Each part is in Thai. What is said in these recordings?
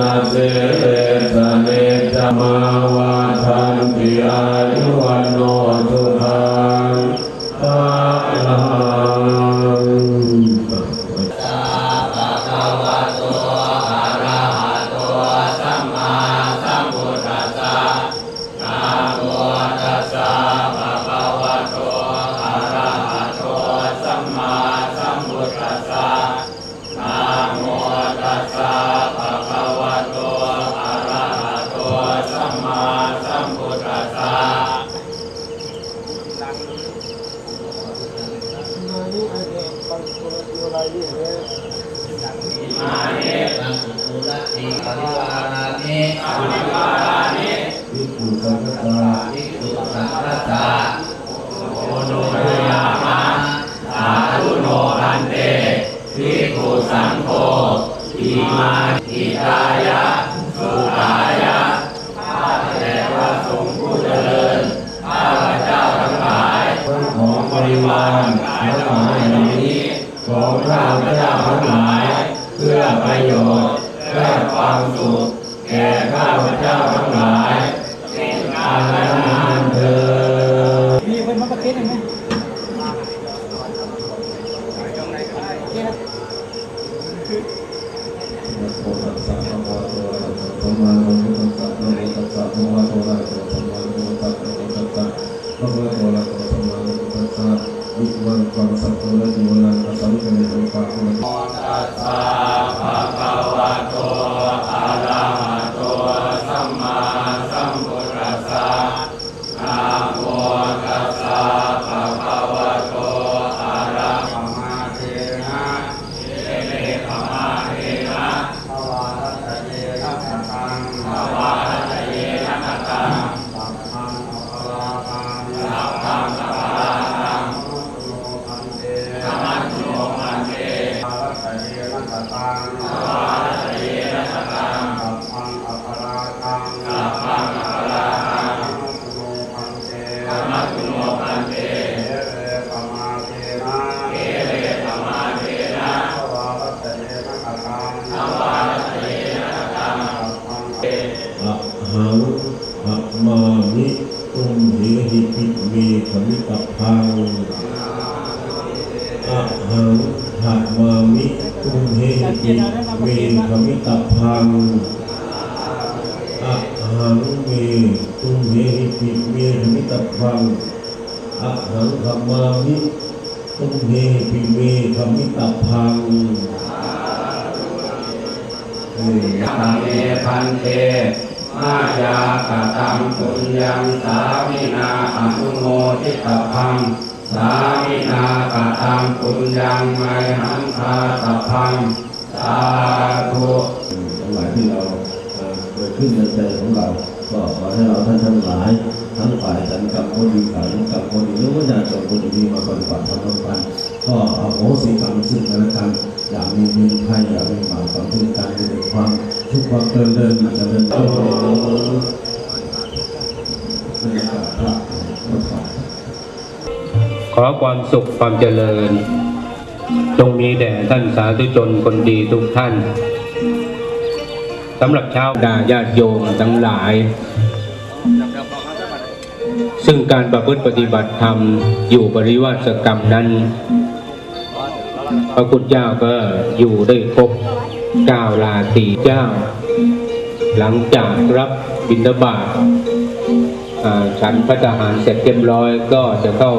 นาสิริสเนตมาวาทันติอายุวัน นะโมตัสสะภะคะวะโตพังอะหังเมตุเหหิปิเมขมิตพังอะหังอะมามิตุเหหิปิเมขมิตพังเออตังเมพันเตมายากตังปุญญังสามินาอนุโมทิตพังสามินากตังปุญญังไมหังคาตพัง สาธุทั้งหลายที่เราเกิดขึ้นในใจของเรา ก็ขอให้เราท่านทั้งหลาย ทั้งฝ่ายสันกับคนดีฝ่ายสันกับคนดีหรือว่าญาติโยมคนดีมาปฏิบัติธรรมร่วมกันก็อโหสิกรรมซึ่งกันและกันอย่ามีเวรภัยอย่ามีบาปความทุกข์การมีความทุกข์ความเจริญเจริญโตนี่ก็พระพุทธขอความสุขความเจริญ จงมีแด่ท่านสาธุชนคนดีทุกท่านสำหรับช้าดาญาติโยมทั้งหลาย ซึ่งการประพฤติปฏิบัติธรรมอยู่ปริวาสกรรมนั้น พระคุณเจ้าก็อยู่ได้ครบเก้าราตีเจ้า หลังจากรับบิณฑบาตฉันพระทหารเสร็จเรียบร้อยก็จะเข้า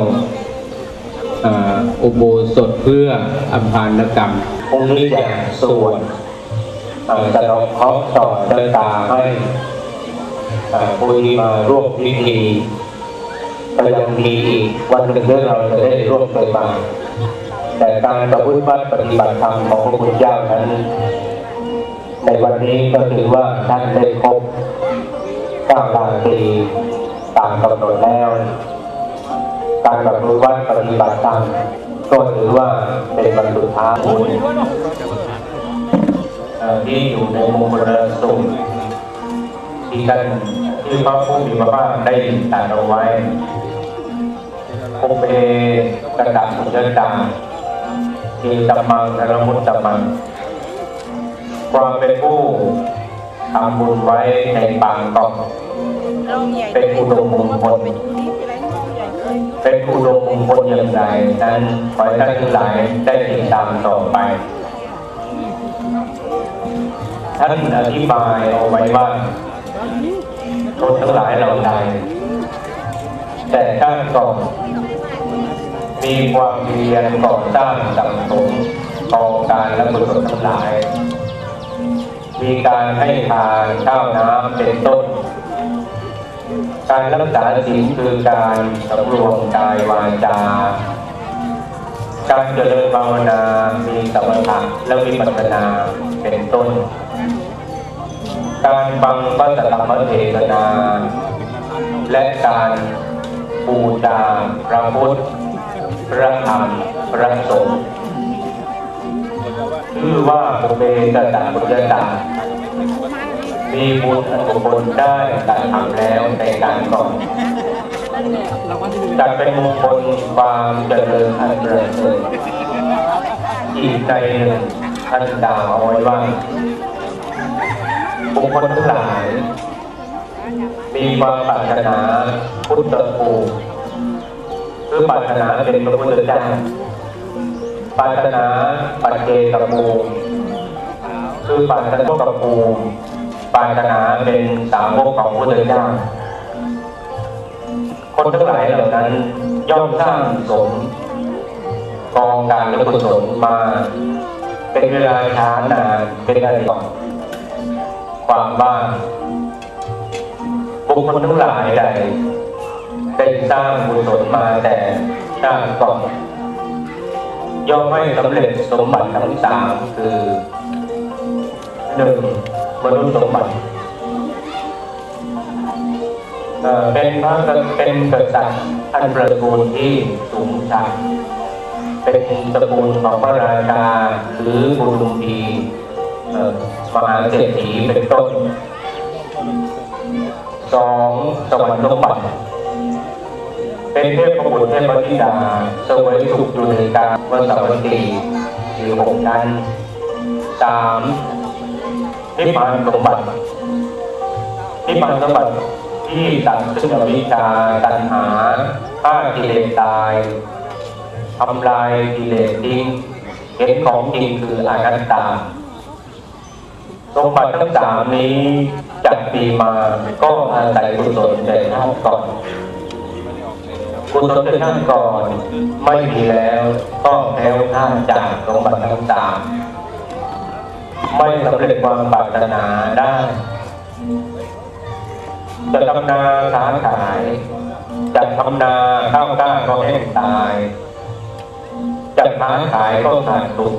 อุโบสถเพื่ออำพานกรรมองค์นี้จะสวดอ่าจะลองเคาะต่อชะตาให้อ่าผู้ที่มาร่วมพิธีก็ยังมีอีกวันหนึ่งที่เราจะได้ร่วมไปบ้าแต่การประพฤติปฏิบัติธรรมของพระพุทธเจ้านั้น ในวันนี้ก็ถือว่าท่านได้ครบเก้าราตรีตามกำหนดแล้ว การปฏิวัติปฏิบัติตาม ก็ถือว่าเป็นวันสุดท้ายที่อยู่ในมุมระสุมที่ท่านที่พระผู้มีพระภาคได้ตรัสเอาไว้โอเปกระดับสุจตาที่ตมังนรมุตตมัง ความเป็นผู้ทำบุญไว้ในปางกองเป็นอุดมมงคล เป็นอุดมมงคลอย่างไรนั้นขอให้ท่านทั้งหลายได้ติดตามต่อไป ท่านอธิบายเอาไว้ว่าชนทั้งหลายเราใดแต่ชาติก่อนมีความเพียรก่อสร้างสังสมกอการและบุญทั้งหลาย มีการให้ทานข้าวน้ำเป็นต้น การรักษาศีลคือการสำรวมกายวาจา การเจริญภาวนา มีสมถะและวิปัสสนาเป็นต้น การฟังพระธรรมเทศนา และการบูชาพระพุทธพระธรรมพระสงฆ์ชื่อว่าปุเบกตะพุทธตา มีบุญอันบุคคลได้กระทำแล้วในการก่อนจัดเป็นมงคลความเจริญอันประเสริฐอีกใจหนึ่งท่านกล่าวเอาไว้ว่าบุคคลทั้งหลาย มีความปรารถนาพุทธภูมิคือปรารถนาเป็นพระพุทธเจ้าปรารถนาปัจเจกภูมิคือปรารถนาพวกภูมิ ปรารถนาเป็นสาวกของพระเจ้าคนทั้งหลายเหล่านั้นย่อมสร้างสมกองการและกุศลมา เป็นเวลาช้านานเป็นอะไรก่อนความบ้างบุคคลทั้งหลายใดได้สร้างกุศลมาแต่ชาติก่อนย่อมไม่สำเร็จสมบัติทั้งสามคือหนึ่ง มนุษย์สมบัติเป็นพระเป็นกษัตริย์อันประกูลที่สูงชันเป็นตระกูลของพระราชาหรือบุรุษดีมหาเศรษฐีเป็นต้นสองสวรรค์สมบัติเป็นเทพบุตรเทพธิดาสวยสุขอยู่ในกางวันสวัสดีหรือหกชั้นสาม นิพพานสมบัตินิพพานสมบัติที่ตัดซึ่งอวิชชาตัณหาฆ่ากิเลสตายทำลายกิเลสทิ้งเห็นของจริงคืออนัตตาสมบัติทั้งสามนี้จากปีมาก็อาศัยกุศลแต่ชาติก่อนกุศลในชาติก่อน ไม่มีแล้วก็แพ้วคลาดจากสมบัติทั้งสาม ไม่สำเร็จความปรารถนาได้จะทำนาค้าขายจะทำนาข้าวกล้าก็แห้งตายจะค้าขายก็ขาดทุน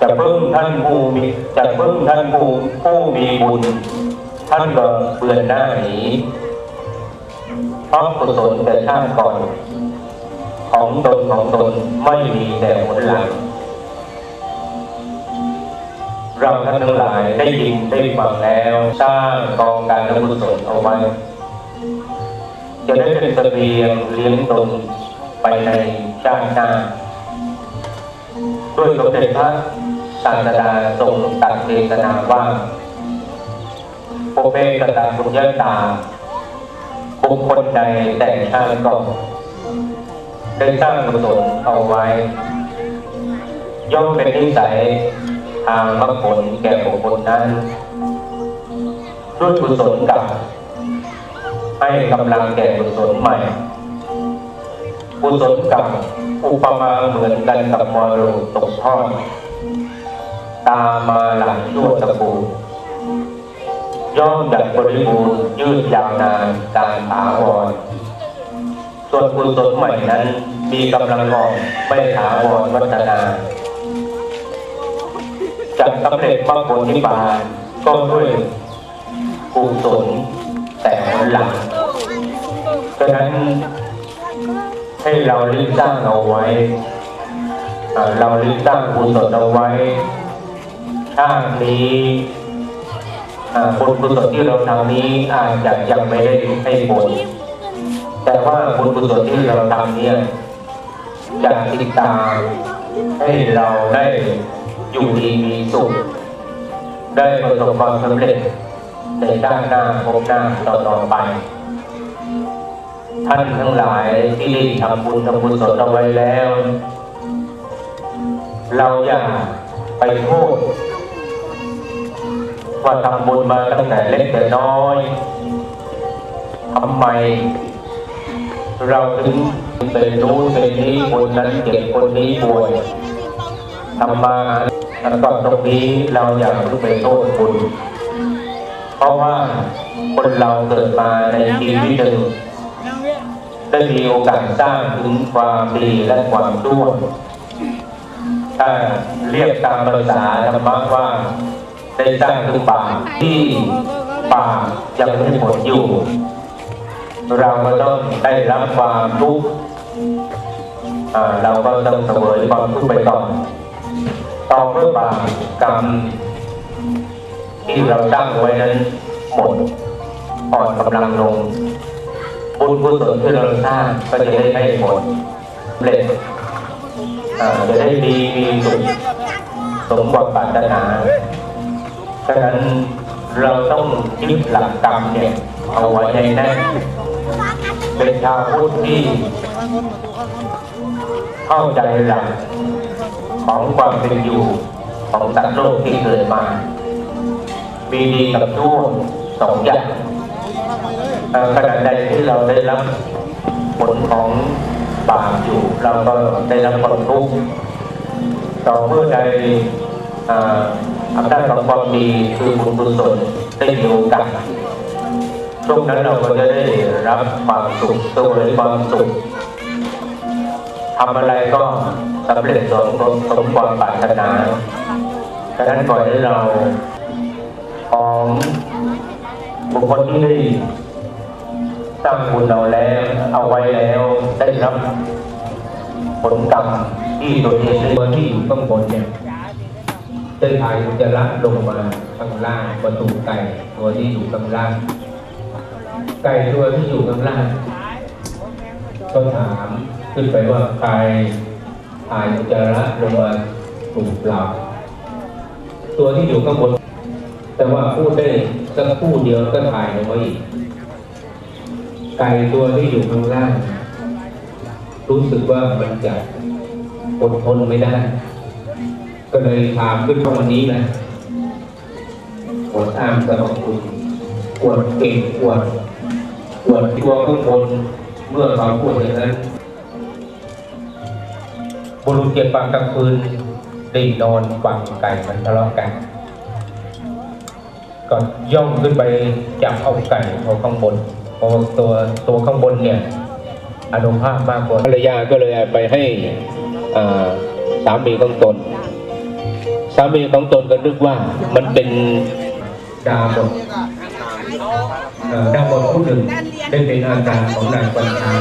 จะพึ่งท่านผู้มีจะพึ่งท่านผู้ผู้มีบุญ ท่านก็เบือนหน้าหนีเพราะกุศลแต่ชาติก่อน ของตนของตนไม่มีแต่ผลหลัง เราท่านทั้งหลายได้ยินได้ฟังแล้ว สร้างกองการกุศลเอาไว้จะได้เป็นเสบียงเลี้ยงตนไปในชาติหน้าด้วยสมเด็จพระศาสดาทรงตรัสเทศนาว่าโปเปกตาบุญญตาบุคคลใดแต่งชาติก่อนได้สร้างกุศลเอาไว้ ย่อมเป็นนิสัย ทางมรรคผลแก่บุคคลนั้นด้วยกุศลกับให้กำลังแก่กุศลใหม่ กุศลกับอุปมาเหมือนกันกับมรดกตกทอดตามมาหลังชั่วตะกูย่อมดับบริบูรณ์ยืดยาวนานการถาวรส่วนกุศลใหม่นั้นมีกำลังอ่อนไม่ถาวรวัฒนา จะสำเร็จมรรคผลนิพพานก็ด้วยกุศลแต่หลังฉะนั้นให้เรารีบสร้างเอาไว้ เรารีบสร้างกุศลเอาไว้ชาตินี้อ่าบุญกุศลที่เราทำนี้อาจจะยังไม่ได้ให้ผลแต่ว่าบุญกุศลที่เราทำเนี่ยจะติดตามให้เราได้ อยู่ดีมีสุข ได้ประสบความสำเร็จในด้านหน้าพบหน้าต่อๆไป ท่านทั้งหลายที่ทำบุญทำบุญสนเอาไว้แล้ว เราอย่าไปโทษว่าทำบุญมาตั้งแต่เล็กแต่น้อยทำไม เราถึงเป็นนู้เป็นนี้คนนั้นเจ็บคนนี้ป่วยทำมา แล้วก็ตรงนี้เราอย่าเพิ่งไปโทษคุณ เพราะว่าคนเราเกิดมาในชีวิตหนึ่งได้มีโอกาสสร้างถึงความดีและความชั่วถ้าเรียกตามภาษาธรรมะว่าได้สร้างถึงบาปที่บาปยังไม่หมดอยู่ เราก็ต้องได้รับความทุกข์เราก็ต้องเสวยความทุกข์ไปก่อน ต่อเมื่อบาปกรรมที่เราตั้งไว้นั้นหมดอ่อนกำลังลง บุญกุศลที่เราสร้างก็จะได้ให้หมดเร็จอ่าจะได้ดีมีสุขสมความปรารถนาฉะนั้นเราต้องยึดหลักกรรมเนี่ยเอาไว้ให้แน่นเป็นชาวพุทธที่เข้าใจหลัก ของความเป็นอยู่ของสัตว์โลกที่เกิดมา มีดีกับชั่วสองอย่างเอ่อขณะใดที่เราได้รับผลของบาปอยู่ เราก็ได้รับความทุกข์ต่อเมื่อใดอำนาจของความดีคือบุญกุศลได้มีโอกาสช่วงนั้นเราก็จะได้รับความสุขตัวเลยความสุข ทำอะไรก็สำเร็จสมสมความปรารถนาฉะนั้นก่อนให้เราของบุคคลที่ได้สร้างบุญเราแล้ว เอาไว้แล้วได้รับผลกรรมที่ตัวเองได้ตัวที่อยู่ข้างบนเนี่ยได้ถ่ายจจาระลงมาข้างล่างประตูไก่ตัวที่อยู่ข้างล่าง ไก่ตัวที่อยู่ข้างล่างก็ถาม ขึ้นไปว่าใครถ่ายอุจจาระลงมาถูกเราตัวที่อยู่ข้างบน แต่ว่าพูดได้สักคู่เดียวก็ถ่ายลงมาอีกไก่ตัวที่อยู่ข้างล่าง รู้สึกว่ามันจะอดทนไม่ได้ ก็เลยถามขึ้นมาวันนี้นะอวดอ้างสรรพคุณอวดเก่งอวดอวดตัวข้างบนเมื่อเขาพูดอย่างนั้น บุรุษเก็บปากกลางคืนได้นอนฟังไก่มันทะเลาะกัน ก็ย่องขึ้นไปจับเอาไก่เอาข้างบนเพราะว่าตัวตัวข้างบนเนี่ยอนุภาพมากกว่าภรรยาก็เลยไปให้อ่าสามีของตน สามีของตนก็นึกว่ามันเป็นดาวบทเอ่อดาวบทผู้หนึ่งได้เป็นอาจารย์ของนางปัญชา